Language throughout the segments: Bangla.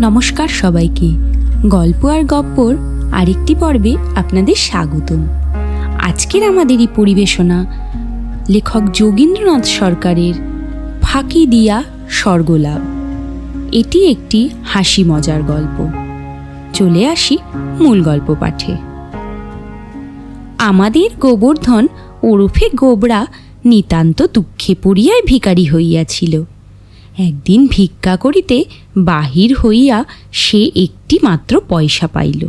নমস্কার সবাইকে। গল্প আর গপ্পর আরেকটি পর্বে আপনাদের স্বাগতম। আজকের আমাদের এই পরিবেশনা লেখক যোগীন্দ্রনাথ সরকারের ফাঁকি দিয়া স্বর্গলাভ। এটি একটি হাসি মজার গল্প। চলে আসি মূল গল্প পাঠে। আমাদের গোবর্ধন ওরফে গোবরা নিতান্ত দুঃখে পড়িয়ায় ভিকারি হইয়াছিল। একদিন ভিক্ষা করিতে বাহির হইয়া সে একটি মাত্র পয়সা পাইল।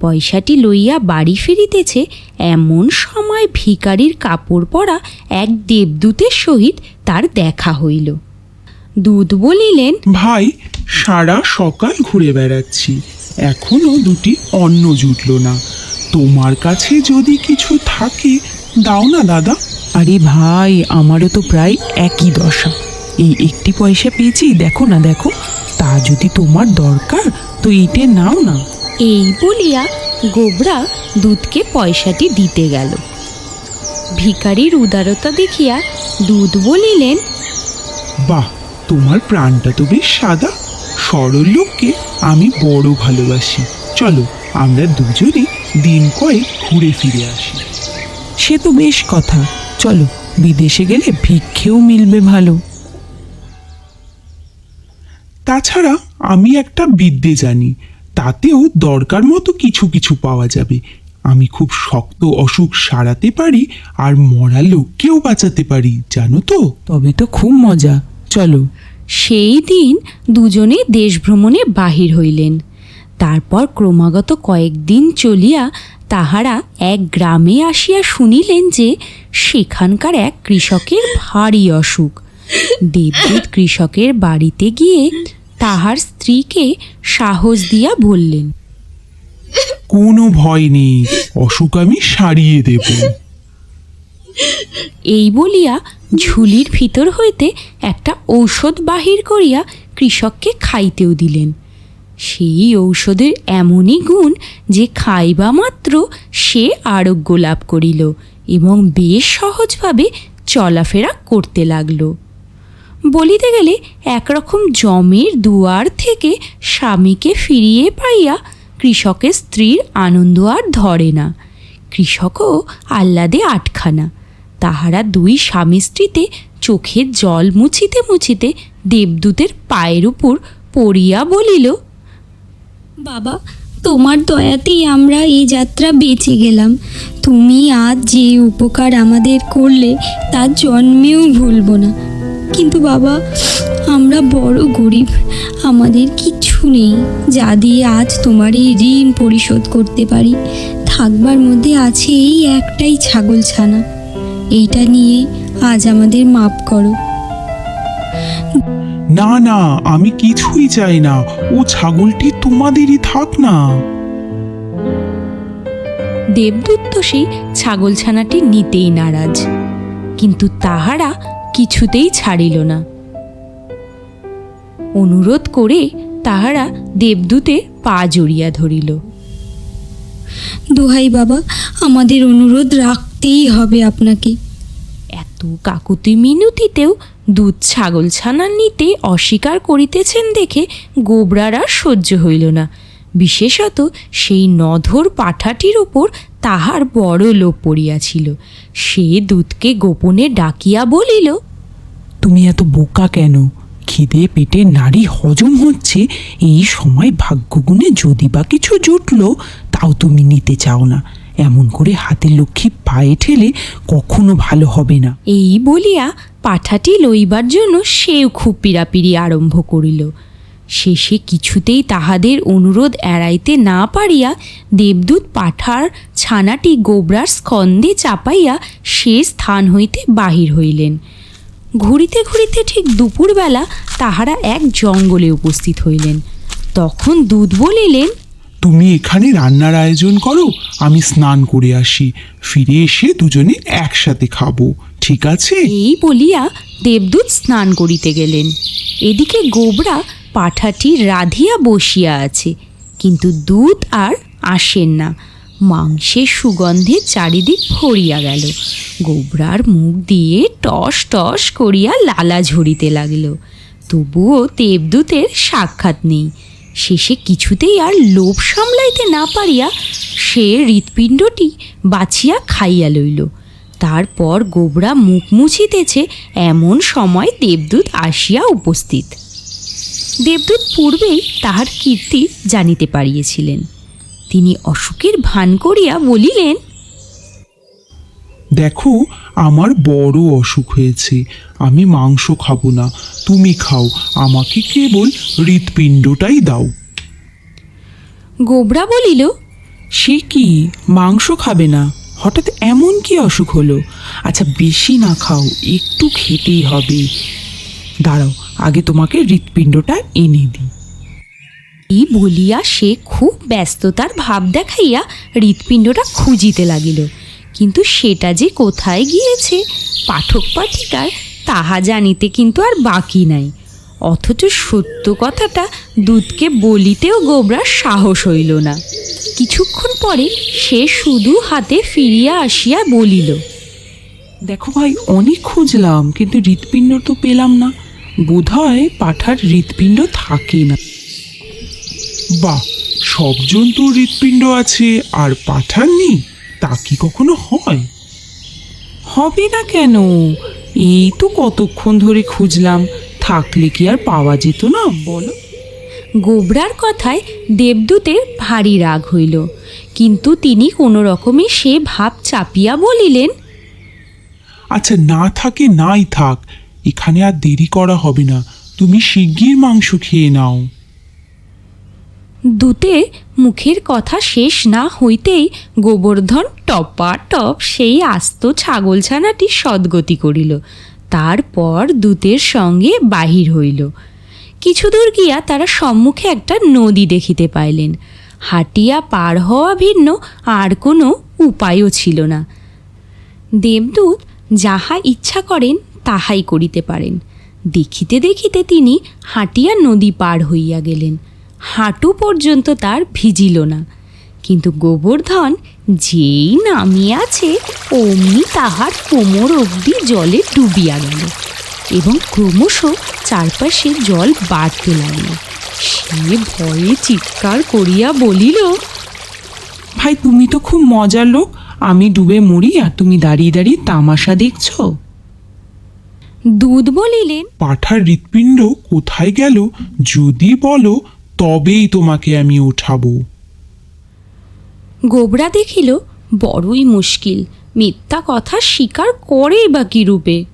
পয়সাটি লইয়া বাড়ি ফিরিতেছে এমন সময় ভিকারির কাপড় পরা এক দেবদূতের সহিত তার দেখা হইল। দুধ বলিলেন ভাই সারা সকাল ঘুরে বেড়াচ্ছি। এখনও দুটি অন্ন জুটল না। তোমার কাছে যদি কিছু থাকে দাও না দাদা। আরে ভাই আমারও তো প্রায় একই দশা। এই একটি পয়সা পেয়েছি দেখো না দেখো। তা যদি তোমার দরকার তো এইটে নাও না। এই বলিয়া গোবরা দুধকে পয়সাটি দিতে গেল। ভিকারির উদারতা দেখিয়া দুধ বলিলেন বাহ তোমার প্রাণটা তো বেশ সাদা। সরল লোককে আমি বড় ভালোবাসি। চলো আমরা দুজনে দিন কয়েক ঘুরে ফিরে আসি। সে তো বেশ কথা। চলো বিদেশে গেলে ভিক্ষেও মিলবে ভালো। তাছাড়া আমি একটা বিদ্যে জানি তাতেও দরকার মতো কিছু কিছু পাওয়া যাবে। আমি খুব শক্ত অসুখ সারাতে পারি আর মরা লোককেও বাঁচাতে পারি জানো তো? তবে তো খুব মজা। চলো। সেই দিন দুজনে দেশ ভ্রমণে বাহির হইলেন। তারপর ক্রমাগত কয়েকদিন চলিয়া তাহারা এক গ্রামে আসিয়া শুনিলেন যে সেখানকার এক কৃষকের ভারী অসুখ। দেবদূত কৃষকের বাড়িতে গিয়ে তাহার স্ত্রীকে সাহস দিয়া বললেন কোনো ভয় নেই অসুখ আমি সারিয়ে দেব। এই বলিয়া ঝুলির ভিতর হইতে একটা ঔষধ বাহির করিয়া কৃষককে খাইতেও দিলেন। সেই ঔষধের এমনই গুণ যে খাইবা মাত্র সে আরোগ্য লাভ করিল এবং বেশ সহজভাবে চলাফেরা করতে লাগল। বলিতে গেলে একরকম জমির দুয়ার থেকে স্বামীকে ফিরিয়ে পাইয়া কৃষকের স্ত্রীর আনন্দ আর ধরে না। কৃষকও আহ্লাদে আটখানা। তাহারা দুই স্বামী স্ত্রীতে চোখের জল মুছিতে মুছিতে দেবদূতের পায়ের উপর পড়িয়া বলিল, বাবা, তোমার দয়াতেই আমরা এই যাত্রা বেঁচে গেলাম। তুমি আজ যে উপকার আমাদের করলে, তা জন্মেও ভুলবো না। কিন্তু বাবা আমরা বড় গরিব। আমাদের কিচ্ছু নেই। যা দিয়ে আজ তোমার এই ঋণ পরিশোধ করতে পারি থাকবার মধ্যে আছে এই একটাই ছাগল ছানা। এইটা নিয়ে আজ আমাদের মাপ করো। না না আমি কিছুই চাই না। ও ছাগলটি তোমাদেরই থাক না। দেবদূত তো সেই ছাগলছানাটি নিতেই নারাজ। কিন্তু তাহারা কিছুতেই ছাড়িল না। অনুরোধ করে তাহারা দেবদূতে পা জড়িয়া ধরিল। দোহাই বাবা আমাদের অনুরোধ রাখতেই হবে আপনাকে। এত কাকুতি মিনতিতেও দুধ ছাগল ছানা নিতে অস্বীকার করিতেছেন দেখে গোবরার আর সহ্য হইল না। বিশেষত সেই নধর পাঠাটির ওপর তাহার বড় লোভ পড়িয়াছিল। সে দুধকে গোপনে ডাকিয়া বলিল তুমি এত বোকা কেন? খিদে পেটে নারী হজম হচ্ছে। এই সময় ভাগ্যগুণে যদি বা কিছু জুটল, তাও তুমি নিতে চাও না। এমন করে হাতের লক্ষ্মী পায়ে ঠেলে কখনো ভালো হবে না। এই বলিয়া পাঠাটি লইবার জন্য সেও খুব পীড়াপিড়ি আরম্ভ করিল। শেষে কিছুতেই তাহাদের অনুরোধ এড়াইতে না পারিয়া দেবদূত পাঠার ছানাটি গোবরার স্কন্দে চাপাইয়া সে স্থান হইতে বাহির হইলেন। ঘুরিতে ঘুরিতে ঠিক দুপুরবেলা তাহারা এক জঙ্গলে উপস্থিত হইলেন। তখন দুধ বলিলেন তুমি এখানে রান্নার আয়োজন করো আমি স্নান করে আসি। ফিরে এসে দুজনে একসাথে খাব ঠিক আছে? এই বলিয়া দেবদূত স্নান করিতে গেলেন। এদিকে গোবরা পাঠাটি রাধিয়া বসিয়া আছে কিন্তু দুধ আর আসেন না। মাংসের সুগন্ধে চারিদিক ভরিয়া গেল। গোবরার মুখ দিয়ে টস টস করিয়া লালা ঝরিতে লাগিল। তবুও দেবদূতের সাক্ষাৎ নেই। শেষে কিছুতেই আর লোভ সামলাইতে না পারিয়া সে হৃৎপিণ্ডটি বাছিয়া খাইয়া লইল। তারপর গোবরা মুখ মুছিতেছে, এমন সময় দেবদূত আসিয়া উপস্থিত। দেবদূত পূর্বেই তাহার কীর্তি জানিতে পারিয়েছিলেন। তিনি অসুখের ভান করিয়া বলিলেন দেখো আমার বড় অসুখ হয়েছে আমি মাংস খাব না তুমি খাও আমাকে কেবল হৃৎপিণ্ডটাই দাও। গোবরা বলিল সে কি? মাংস খাবে না? হঠাৎ এমন কি অসুখ হলো? আচ্ছা বেশি না খাও একটু খেতেই হবে। দাঁড়াও আগে তোমাকে হৃৎপিণ্ডটা এনে দিই। এই বলিয়া সে খুব ব্যস্ততার ভাব দেখাইয়া হৃৎপিণ্ডটা খুঁজিতে লাগিল। কিন্তু সেটা যে কোথায় গিয়েছে, পাঠক পাঠিকার, তাহা জানিতে কিন্তু আর বাকি নাই। অথচ সত্য কথাটা দুধকে বলিতেও গোবরার সাহস হইল না। কিছুক্ষণ পরে সে শুধু হাতে ফিরিয়া আসিয়া বলিল, দেখো ভাই, অনেক খুঁজলাম, কিন্তু হৃৎপিণ্ড তো পেলাম না। বোধহয় পাঠার হৃৎপিণ্ড থাকে না। বাহ সব জন্তুর হৃৎপিণ্ড আছে আর পাঠার নেই তা কি কখনো হয়? হবে না কেন? এই তো কতক্ষণ ধরে খুঁজলাম থাকলে কি আর পাওয়া যেত না বলো। গোবরার কথায় দেবদূতের ভারী রাগ হইল কিন্তু তিনি কোনো রকমে সে ভাব চাপিয়া বলিলেন আচ্ছা না থাকে নাই থাক এখানে আর দেরি করা হবে না তুমি শিগগির মাংস খেয়ে নাও। দূতে মুখের কথা শেষ না হইতেই গোবর্ধন টপা টপ সেই আস্ত ছাগলছানাটি সদ্গতি করিল। তারপর দূতের সঙ্গে বাহির হইল। কিছু দূর গিয়া তারা সম্মুখে একটা নদী দেখিতে পাইলেন। হাটিয়া পার হওয়া ভিন্ন আর কোনো উপায়ও ছিল না। দেবদূত যাহা ইচ্ছা করেন তাহাই করিতে পারেন। দেখিতে দেখিতে তিনি হাঁটিয়া নদী পার হইয়া গেলেন। হাঁটু পর্যন্ত তার ভিজিল না। কিন্তু গোবর্ধন যেই নামিয়াছে অমনি তাহার কোমর অবধি জলে ডুবিয়া গেল এবং ক্রমশ চারপাশে জল বাড়তে লাগল। সে ভয়ে চিৎকার করিয়া বলিল ভাই তুমি তো খুব মজার লোক। আমি ডুবে মরি আর তুমি দাঁড়িয়ে দাঁড়িয়ে তামাশা দেখছ? দুধ বলিলেন পাঠার হৃৎপিণ্ড কোথায় গেল? যদি বলো তবেই তোমাকে আমি উঠাবো। গোবরা দেখিল, বড়ই মুশকিল, মিথ্যা কথা স্বীকার করে বা রূপে?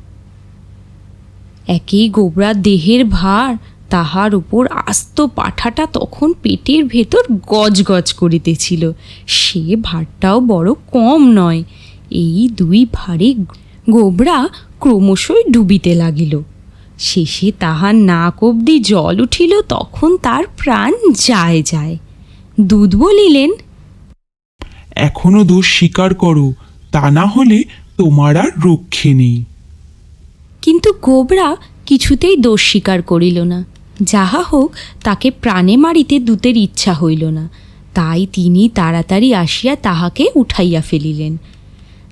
একই গোবরা দেহের ভার, তাহার উপর আস্ত পাঠাটা তখন পেটের ভেতর গজগজ করিতেছিল। সে ভারটাও বড় কম নয়, এই দুই ভারে গোবরা ক্রমশই ডুবিতে লাগিল। শেষে তাহার নাক অবধি জল উঠিল তখন তার প্রাণ যায় যায়। দুধ বলিলেন এখনও দোষ স্বীকার করো তা না হলে তোমার আর রক্ষে নেই। কিন্তু গোবরা কিছুতেই দোষ স্বীকার করিল না। যাহা হোক তাকে প্রাণে মারিতে দূতের ইচ্ছা হইল না। তাই তিনি তাড়াতাড়ি আসিয়া তাহাকে উঠাইয়া ফেলিলেন।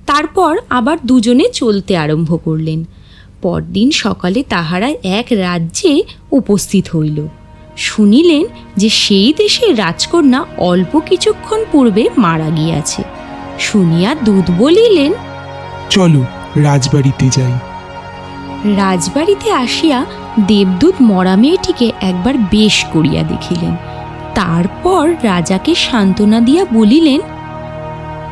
তারপর আবার দুজনে চলতে আরম্ভ করলেন। পরদিন সকালে তাহারা এক রাজ্যে উপস্থিত হইল। শুনিলেন যে সেই দেশের রাজকন্যা অল্প কিছুক্ষণ পূর্বে মারা গিয়াছে। শুনিয়া দুধ বলিলেন চলো রাজবাড়িতে যাই। রাজবাড়িতে আসিয়া দেবদূত মরা মেয়েটিকে একবার বেশ করিয়া দেখিলেন। তারপর রাজাকে সান্ত্বনা দিয়া বলিলেন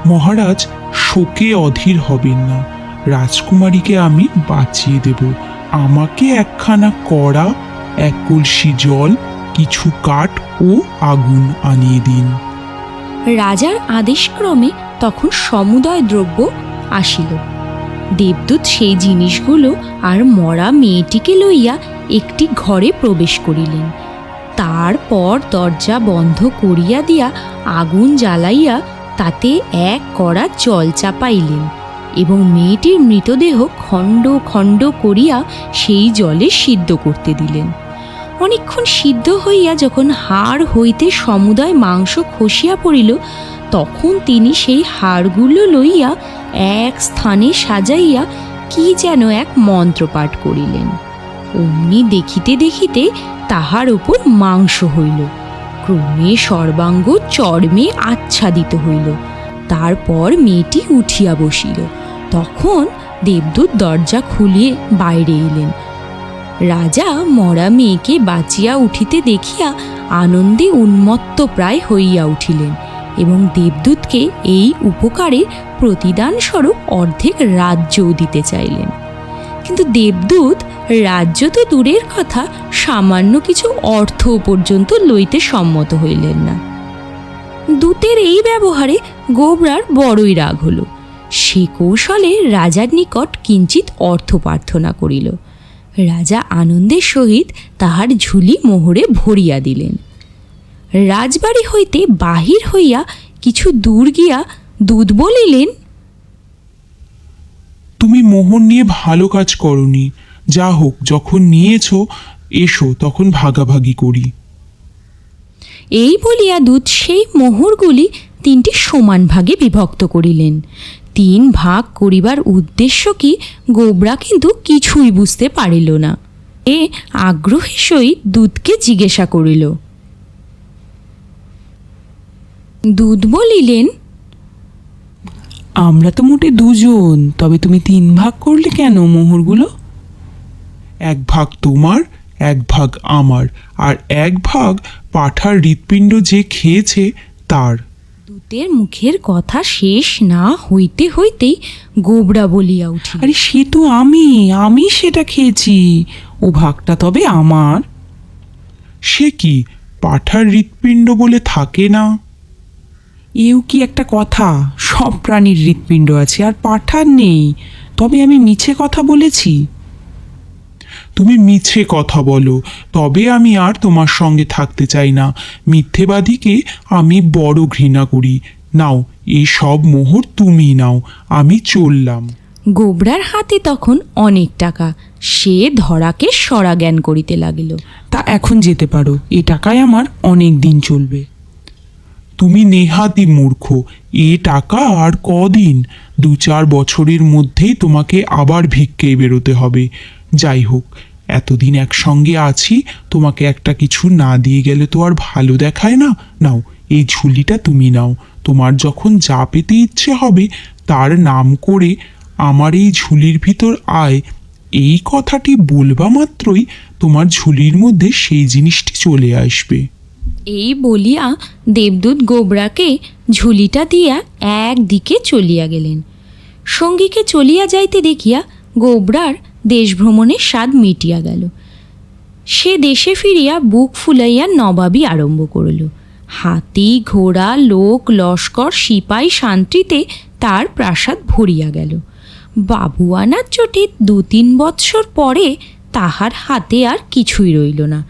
মহারাজ শোকে অধীর হবেন না। রাজকুমারীকে আমি বাঁচিয়ে দেব। আমাকে একখানা কড়া, এক কলসি জল, কিছু কাঠ ও আগুন আনিয়ে দিন। রাজার আদেশক্রমে তখন সমুদয় দ্রব্য আসিল। দেবদূত সেই জিনিসগুলো আর মরা মেয়েটিকে লইয়া একটি ঘরে প্রবেশ করিলেন। তারপর দরজা বন্ধ করিয়া দিয়া আগুন জ্বালাইয়া তাতে এক কড়া জল চাপাইলেন। এবং মেয়েটির মৃতদেহ খণ্ড খণ্ড করিয়া সেই জলে সিদ্ধ করতে দিলেন। অনেকক্ষণ সিদ্ধ হইয়া যখন হাড় হইতে সমুদয় মাংস খসিয়া পড়িল, তখন তিনি সেই হাড়গুলো লইয়া এক স্থানে সাজাইয়া কি যেন এক মন্ত্র পাঠ করিলেন। অমনি দেখিতে দেখিতে তাহার উপর মাংস হইল। ক্রমে সর্বাঙ্গ চর্মে আচ্ছাদিত হইল। তারপর মেয়েটি উঠিয়া বসিল। তখন দেবদূত দরজা খুলিয়ে বাইরে এলেন। রাজা মরা মেয়েকে বাঁচিয়া উঠিতে দেখিয়া আনন্দে উন্মত্ত প্রায় হইয়া উঠিলেন এবং দেবদূতকে এই উপকারে প্রতিদান স্বরূপ অর্ধেক রাজ্যও দিতে চাইলেন। কিন্তু দেবদূত রাজ্য তো দূরের কথা, সামান্য কিছু অর্থ পর্যন্ত লইতে সম্মত হইলেন না। দূতের এই ব্যবহারে গোবরার বড়ই রাগ হলো। সে কৌশলে রাজার নিকট কিঞ্চিত অর্থ প্রার্থনা করিল। রাজা আনন্দের সহিত তাহার ঝুলি মোহরে ভরিয়া দিলেন। রাজবাড়ি হইতে বাহির হইয়া কিছু দূর গিয়া দুধ বলিলেন তুমি মোহর নিয়ে ভালো কাজ করনি। যা হোক যখন নিয়েছো এসো তখন ভাগাভাগি করি। এই বলিয়া দুধ সেই মোহরগুলি তিনটি সমান ভাগে বিভক্ত করিলেন। তিন ভাগ করিবার উদ্দেশ্য কি গোবরা কিন্তু কিছুই বুঝতে পারিল না। এ আগ্রহের সহিত দুধকে জিজ্ঞাসা করিল। দুধ বলিলেন, আমরা তো মোটে দুজন, তবে তুমি তিন ভাগ করলে কেন মোহরগুলো? এক ভাগ তোমার, এক ভাগ আমার, আর এক ভাগ পাঠার হৃৎপিণ্ড যে খেয়েছে তার। দূতের মুখের কথা শেষ না হইতে হইতেই গোবরা বলিয়া উঠি আরে সে তো আমি আমি সেটা খেয়েছি। ও ভাগটা তবে আমার। সে কি পাঠার হৃৎপিণ্ড বলে থাকে না? এও কি একটা কথা? সব প্রাণীর হৃৎপিণ্ড আছে আর পাঠার নেই। তবে আমি মিছে কথা বলেছি। তুমি মিছে কথা বলো তবে আমি আর তোমার সঙ্গে থাকতে চাই না। মিথ্যেবাদীকে আমি বড় ঘৃণা করি। নাও এই সব মোহর তুমি নাও আমি চললাম। গোবরার হাতে তখন অনেক টাকা। সে ধরাকে সরা জ্ঞান করিতে লাগিল। তা এখন যেতে পারো এ টাকায় আমার অনেক দিন চলবে। তুমি নেহাতি মূর্খ এ টাকা আর কদিন? দু চার বছরের মধ্যেই তোমাকে আবার ভিক্ষেই বেরোতে হবে। যাই হোক এতদিন একসঙ্গে আছি, তোমাকে একটা কিছু না দিয়ে গেলে তো আর ভালো দেখায় না। নাও, এই ঝুলিটা তুমি নাও। তোমার যখন যা পেতে ইচ্ছে হবে, তার নাম করে আমার এই ঝুলির ভিতর আয়। এই কথাটি বলবা মাত্রই তোমার ঝুলির মধ্যে সেই জিনিসটি চলে আসবে। এই বলিয়া দেবদূত গোবরাকে ঝুলিটা দিয়া একদিকে চলিয়া গেলেন। সঙ্গীকে চলিয়া যাইতে দেখিয়া গোবরার দেশভ্রমণের স্বাদ মিটিয়া গেল। সে দেশে ফিরিয়া বুক ফুলাইয়া নবাবী আরম্ভ করিল। হাতি, ঘোড়া, লোক, লস্কর, সিপাই শান্তিতে তার প্রাসাদ ভরিয়া গেল। বাবুয়ানার চোটে দু তিন বৎসর পরে তাহার হাতে আর কিছুই রইল না।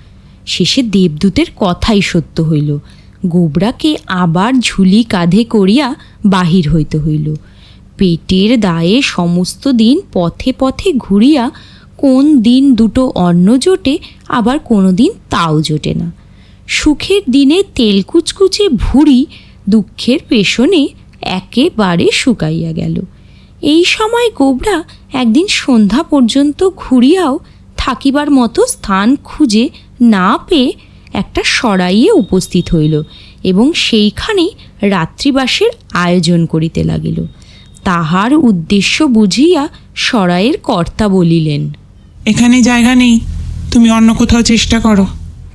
শেষে দেবদূতের কথাই সত্য হইল। গোবরাকে আবার ঝুলি কাঁধে করিয়া বাহির হইতে হইল। পেটের দায়ে সমস্ত দিন পথে পথে ঘুরিয়া কোন দিন দুটো অন্ন জোটে, আবার কোনো দিন তাও জোটে না। সুখের দিনে তেল কুচকুচে ভুঁড়ি দুঃখের পেছনে একেবারে শুকাইয়া গেল। এই সময় গোবরা একদিন সন্ধ্যা পর্যন্ত ঘুরিয়াও থাকিবার মতো স্থান খুঁজে না পেয়ে একটা সরাইয়ে উপস্থিত হইল এবং সেইখানেই রাত্রিবাসের আয়োজন করিতে লাগিল। তাহার উদ্দেশ্য বুঝিয়া সরাইয়ের কর্তা বলিলেন এখানে জায়গা নেই তুমি অন্য কোথাও চেষ্টা করো।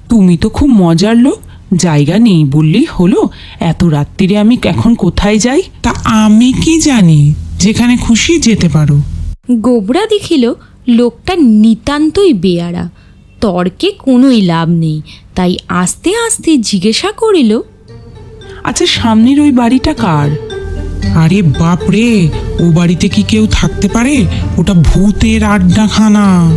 তুমি তো খুব মজার লোক জায়গা নেই বললেই হলো এত রাত্রিরে আমি এখন কোথায় যাই? তা আমি কি জানি যেখানে খুশি যেতে পারো। গোবরা দেখিল লোকটা নিতান্তই বেয়ারা তর্কে কোনোই লাভ নেই তাই আস্তে আস্তে জিজ্ঞাসা করিল আচ্ছা সামনের ওই বাড়িটা কার? আরে বাপ রে ও বাড়িতে কি কেউ থাকতে পারে? ওটা ভূতের আড্ডাখানা।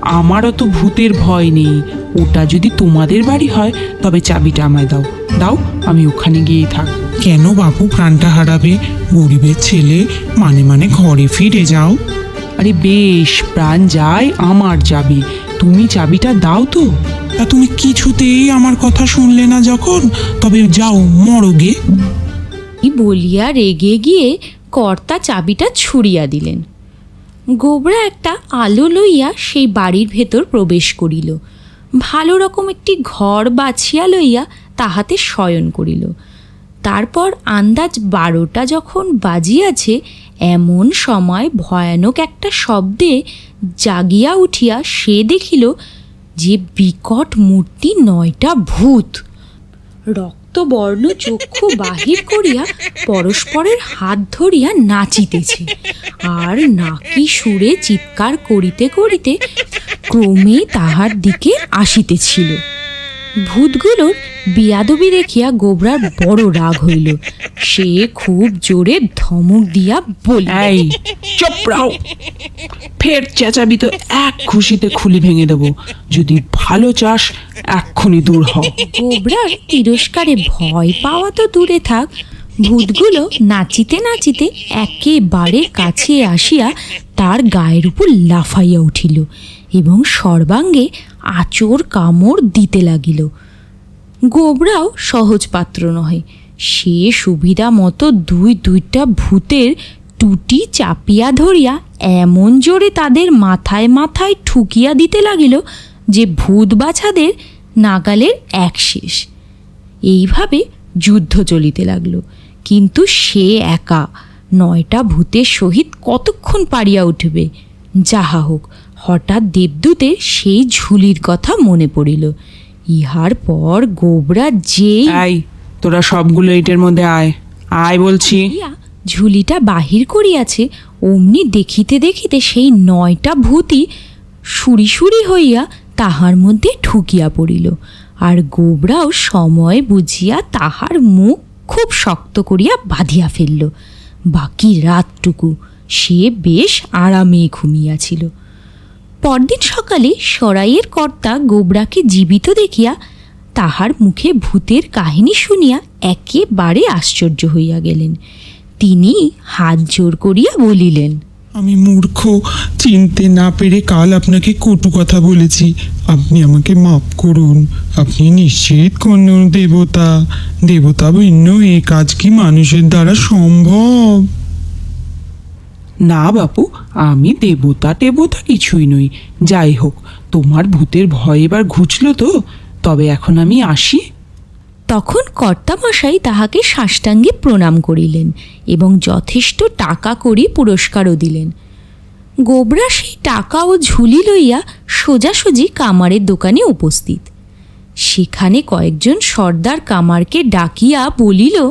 আমারও তো ভূতের ভয় নেই। ওটা যদি তোমাদের বাড়ি হয় তবে চাবিটা আমায় দাও। দাও আমি ওখানে গিয়েই থাক। কেন বাপু প্রাণটা হারাবে? গরিবের ছেলে মানে মানে ঘরে ফিরে যাও। আরে বেশ প্রাণ যায় আমার যাবে তুমি চাবিটা দাও তো। তা তুমি কিছুতেই আমার কথা শুনলে না যখন? তবে যাও মরগে বলিয়া রেগে গিয়ে কর্তা চাবিটা ছুড়িয়া দিলেন। গোবরা একটা আলো লইয়া সেই বাড়ির ভেতর প্রবেশ করিল। ভালো রকম একটি ঘর বাছিয়া লইয়া তাহাতে শয়ন করিল। তারপর আন্দাজ বারোটা যখন বাজিয়াছে, এমন সময় ভয়ানক একটা শব্দে জাগিয়া উঠিয়া সে দেখিল যে বিকট মূর্তি নয়টা ভূত। রক্তবর্ণ চক্ষু বাহির করিয়া পরস্পরের হাত ধরিয়া নাচিতেছে। আর নাকি সুরে চিৎকার করিতে করিতে ক্রমে তাহার দিকে আসিতেছিল। ভূতগুলোর বিয়াদবি দেখিয়া গোবরার বড় রাগ হইল। সে খুব জোরে ধমক দিয়া বলিল এই চুপ রাও। ফের চেঁচাবি তো এক খুশিতে খুলি ভেঙে দেবো। যদি ভালো চাস এক্ষুনি দূর হ। গোবরার তিরস্কারে ভয় পাওয়া তো দূরে থাক। ভূতগুলো নাচিতে নাচিতে একেবারে কাছে আসিয়া তার গায়ের উপর লাফাইয়া উঠিল এবং সর্বাঙ্গে আচর কামড় দিতে লাগিল। গোবরাও সহজ পাত্র নহে। সে সুবিধা মতো দুই দুইটা ভূতের টুটি চাপিয়া ধরিয়া এমন জোরে তাদের মাথায় মাথায় ঠুকিয়া দিতে লাগিল যে ভূত বাছাদের নাগালের এক শেষ। এইভাবে যুদ্ধ চলিতে লাগল। কিন্তু সে একা নয়টা ভূতের সহিত কতক্ষণ পারিয়া উঠবে? যাহা হোক হঠাৎ দেবদূতের সেই ঝুলির কথা মনে পড়িল। ইহার পর গোবরা যেই এই তোরা সবগুলো ইটের মধ্যে আয়। আয় বলছি। ঝুলিটা বাহির করিয়াছে অমনি দেখিতে দেখিতে সেই নয়টা ভূতি সুরি সুরি হইয়া তাহার মধ্যে ঠুকিয়া পড়িল। আর গোবরাও সময় বুঝিয়া তাহার মুখ খুব শক্ত করিয়া বাঁধিয়া ফেলল। বাকি রাতটুকু সে বেশ আরামে ঘুমিয়াছিল। পরদিন সকালে সরাইয়ের কর্তা গোবরাকে জীবিত দেখিয়া তাহার মুখে ভূতের কাহিনী শুনিয়া একেবারে আশ্চর্য হইয়া গেলেন। তিনি হাত জোর করিয়া বলিলেন, আমি মূর্খ, চিনতে না পেরে কাল আপনাকে কটু কথা বলেছি। আপনি আমাকে মাফ করুন। আপনি নিশ্চিত কোন দেবতা? দেবতা ভিন্ন, এ কাজ কি মানুষের দ্বারা সম্ভব? না বাপু, আমি দেবতা টেবতা কিছুই নই। যাই হোক, তোমার ভূতের ভয় এবার ঘুচল তো, তবে এখন আমি আসি। তখন কর্তামশাই তাহাকে সাষ্টাঙ্গে প্রণাম করিলেন এবং যথেষ্ট টাকা করি পুরস্কারও দিলেন। গোবরা সেই টাকা ও ঝুলি লইয়া সোজাসুজি কামারের দোকানে উপস্থিত। সেখানে কয়েকজন সর্দার কামারকে ডাকিয়া বলিল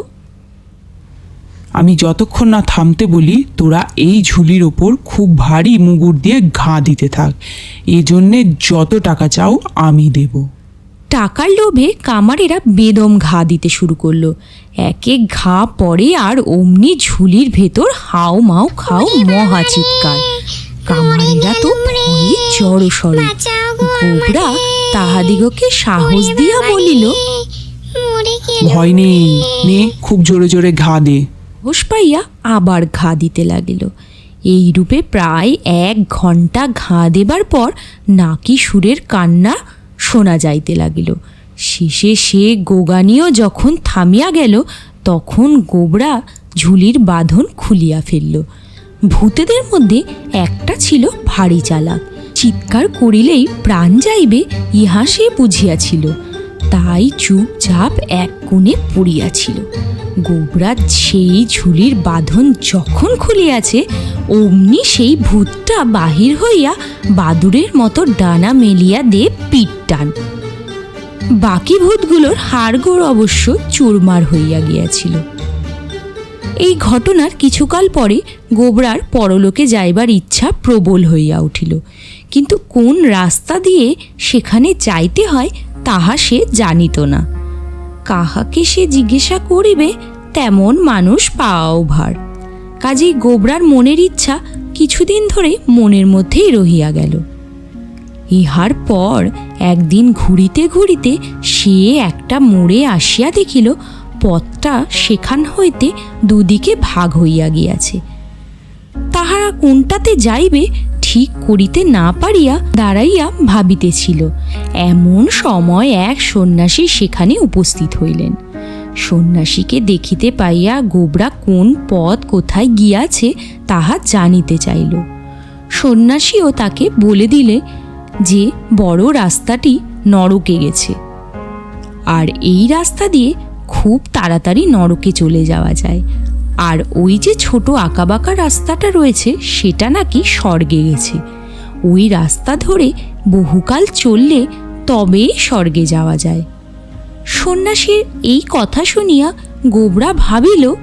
আমি যতক্ষণ না থামতে বলি তোরা এই ঝুলির ওপর খুব ভারী মুগুর দিয়ে ঘা দিতে থাক। এজন্যে যত টাকা চাও আমি দেবো। টাকার লোভে কামারেরা বেদম ঘা দিতে শুরু করল। এক এক ঘা পড়ে আর অমনি ঝুলির ভেতর হাও মাও খাও মহা চিৎকার। কামারেরা তো ভয়ে জড়ো সড়ো। গোবরা তাহাদিগকে সাহস দিয়া বলিল ভয় নেই। নে খুব জোরে জোরে ঘা দে। সাহস পাইয়া আবার ঘা দিতে লাগিল। এই রূপে প্রায় এক ঘণ্টা ঘা দেবার পর নাকি সুরের কান্না শোনা যাইতে লাগিল। শেষে সে গোগানিও যখন থামিয়া গেল, তখন গোবরা ঝুলির বাঁধন খুলিয়া ফেলল। ভূতেদের মধ্যে একটা ছিল ভারী চালাক। চিৎকার করিলেই প্রাণ যাইবে, ইহা সে বুঝিয়াছিল। তাই চুপচাপ এক কোণে পড়িয়াছিল। গোবরাজ সেই ঝুলির বাঁধন যখন খুলিয়াছে, অমনি সেই ভূতটা বাহির হইয়া বাদুরের মতো ডানা মেলিয়া দে পিঠ টান। বাকি ভূতগুলোর হাড়গোড় অবশ্য চুরমার হইয়া গিয়াছিল। এই ঘটনার কিছুকাল পরে গোবরার পরলোকে যাইবার ইচ্ছা প্রবল হইয়া উঠিল। কিন্তু কোন রাস্তা দিয়ে সেখানে যাইতে হয় তাহা সে জানিত না। কাহাকে সে জিজ্ঞাসা করিবে, তেমন মানুষ পাওয়াও ভার। কাজেই গোবরার মনের ইচ্ছা কিছুদিন ধরে মনের মধ্যেই রহিয়া গেল। ইহার পর একদিন ঘুরিতে ঘুরিতে সে একটা মোড়ে আসিয়া দেখিল, পথটা সেখান হইতে দুদিকে ভাগ হইয়া গিয়াছে। তাহারা কোনটাতে যাইবে ঠিক করিতে না পারিয়া দাঁড়াইয়া ভাবিতেছিল। এমন সময় এক সন্ন্যাসী সেখানে উপস্থিত হইলেন। সন্ন্যাসীকে দেখিতে পাইয়া গোবরা কোন পথ কোথায় গিয়াছে তাহা জানিতে চাইল। সন্ন্যাসীও তাকে বলে দিলে যে, বড় রাস্তাটি নরকে গেছে। আর এই রাস্তা দিয়ে খুব তাড়াতাড়ি নরকে চলে যাওয়া যায়। আর ওই যে ছোট আঁকাবাঁকা রাস্তাটা রয়েছে সেটা নাকি স্বর্গে গেছে। ওই রাস্তা ধরে বহুকাল চললে তবেই স্বর্গে যাওয়া যায়। সন্ন্যাসীর এই কথা শুনিয়া গোবরা ভাবিল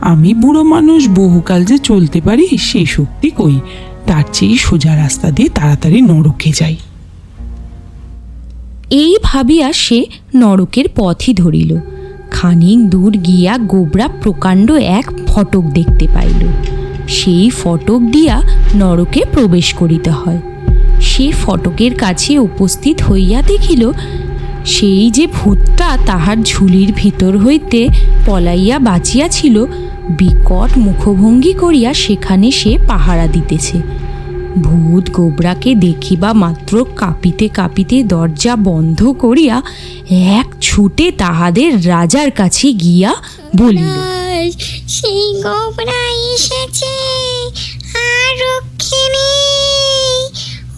আমি বুড়ো মানুষ বহুকাল যে চলতে পারি সেই শক্তি কই? তার চেয়ে সোজা রাস্তা দিয়ে তাড়াতাড়ি নরকে যাই। এই ভাবিয়া সে নরকের পথই ধরিল। খানিক দূর গিয়া গোবরা প্রকাণ্ড এক ফটক দেখতে পাইল। সেই ফটক দিয়া নরকে প্রবেশ করিতে হয়। সে ফটকের কাছে উপস্থিত হইয়া দেখিল, সেই যে ভূতটা তাহার ঝুলির ভিতর হইতে পলাইয়া বাঁচিয়াছিল, বিকট মুখভঙ্গি করিয়া সেখানে সে পাহারা দিতেছে। ভূত গোবরাকে দেখিবা মাত্র কাঁপিতে কাঁপিতে দরজা বন্ধ করিয়া এক ছুটে তাহাদের রাজার কাছে গিয়া বলিল সেই গোবরা এসেছে, আর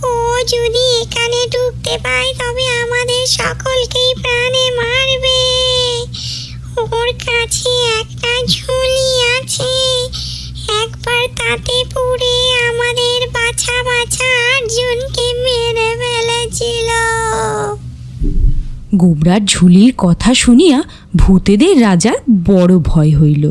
ও যদি এখানে ঢুকতে পায়, তবে আমাদের সকলকেই প্রাণে মারবে। ওর কাছে একটা ঝুলি আছে, একবার তাতে গোবরার ঝুলির কথা শুনিয়া ভূতেদের রাজার বড় ভয় হইল।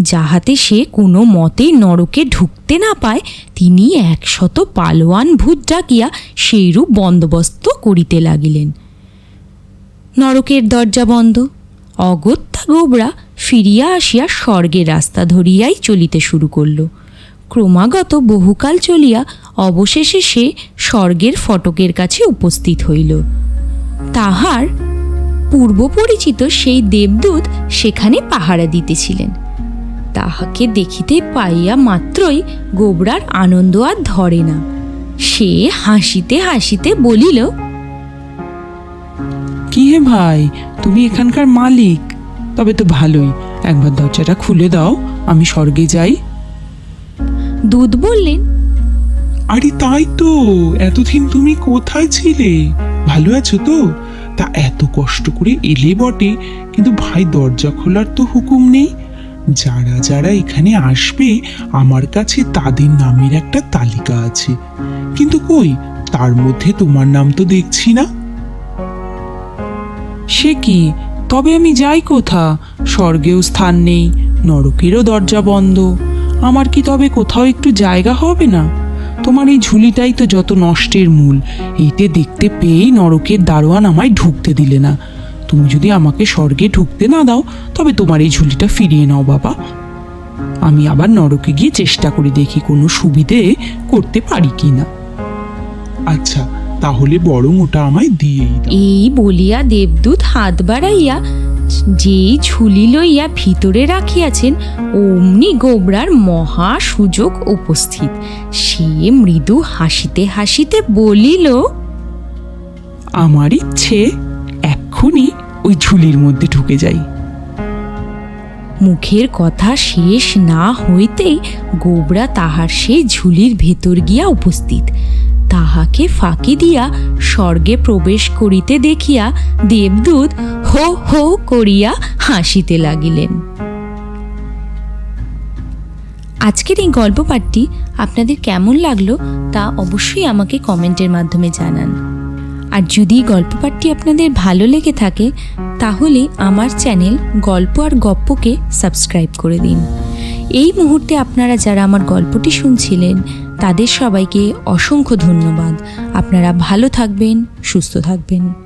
যাহাতে সে কোনো মতেই নরকে ঢুকতে না পায়, তিনি একশত পালোয়ান ভূত ডাকিয়া সেইরূপ বন্দোবস্ত করিতে লাগিলেন। নরকের দরজা বন্ধ, অগত্যা গোবরা ফিরিয়া আসিয়া স্বর্গের রাস্তা ধরিয়াই চলিতে শুরু করল। ক্রমাগত বহুকাল চলিয়া অবশেষে সে স্বর্গের ফটকের কাছে উপস্থিত হইল। তাহার পূর্ব পরিচিত সেই দেবদূত সেখানে পাহারা দিতেছিলেন। তাহাকে দেখিতে পাইয়া মাত্রই গোবরার আনন্দ আর ধরে না। সে হাসিতে হাসিতে বলিল কি হে ভাই তুমি এখানকার মালিক। তবে তো ভালোই একবার দরজাটা খুলে দাও আমি স্বর্গে যাই। দুধ বললেন আরে তাই তো এতদিন তুমি কোথায় ছিলে? ভালো আছো তো? তা এত কষ্ট করে এলে বটে, কিন্তু ভাই দরজা খোলার তো হুকুম নেই। যারা যারা এখানে আসবে, আমার কাছে তাদের নামের একটা তালিকা আছে। কিন্তু কই, তার মধ্যে তোমার নাম তো দেখছি না। সে কি? তবে আমি যাই কোথা? স্বর্গেও স্থান নেই, নরকেরও দরজা বন্ধ। আমার কি তবে কোথাও একটু জায়গা হবে না? তোমার এই ঝুলিটাই তো যত নষ্টের মূল। এইতে দেখতে পেয়েই নরকের দারোয়ান আমায় ঢুকতে দিলে না। তুমি যদি আমাকে স্বর্গে ঢুকতে না দাও, তবে তোমার এই ঝুলিটা ফিরিয়ে নাও বাবা। আমি আবার নরকে গিয়ে চেষ্টা করে দেখি কোনো সুবিধে করতে পারি কি না আচ্ছা তাহলে বরং ওটা আমায় দাও। এই বলিয়া দেবদূত হাত বাড়াইয়া যেই ঝুলি লইয়া ভিতরে রাখিয়াছেন অমনি গোবরার মহা সুযোগ উপস্থিত। সে মৃদু হাসিতে হাসিতে বলিল আমার ইচ্ছে এক্ষুনি ওই ঝুলির মধ্যে ঢুকে যাই। মুখের কথা শেষ না হইতেই গোবরা তাহার সেই ঝুলির ভেতর গিয়া উপস্থিত। তাহাকে ফাঁকি দিয়া স্বর্গে প্রবেশ করিতে দেখিয়া দেবদূত হো হো করিয়া হাসিতে লাগিলেন। আজকের এই গল্প পাঠটি আপনাদের কেমন লাগল তা অবশ্যই আমাকে কমেন্টের মাধ্যমে জানান। আর যদি গল্প পাঠটি আপনাদের ভালো লেগে থাকে, তাহলে আমার চ্যানেল গল্প আর গপ্পকে সাবস্ক্রাইব করে দিন। এই মুহূর্তে আপনারা যারা আমার গল্পটি শুনছিলেন তাদের সবাইকে অসংখ্য ধন্যবাদ। আপনারা ভালো থাকবেন সুস্থ থাকবেন।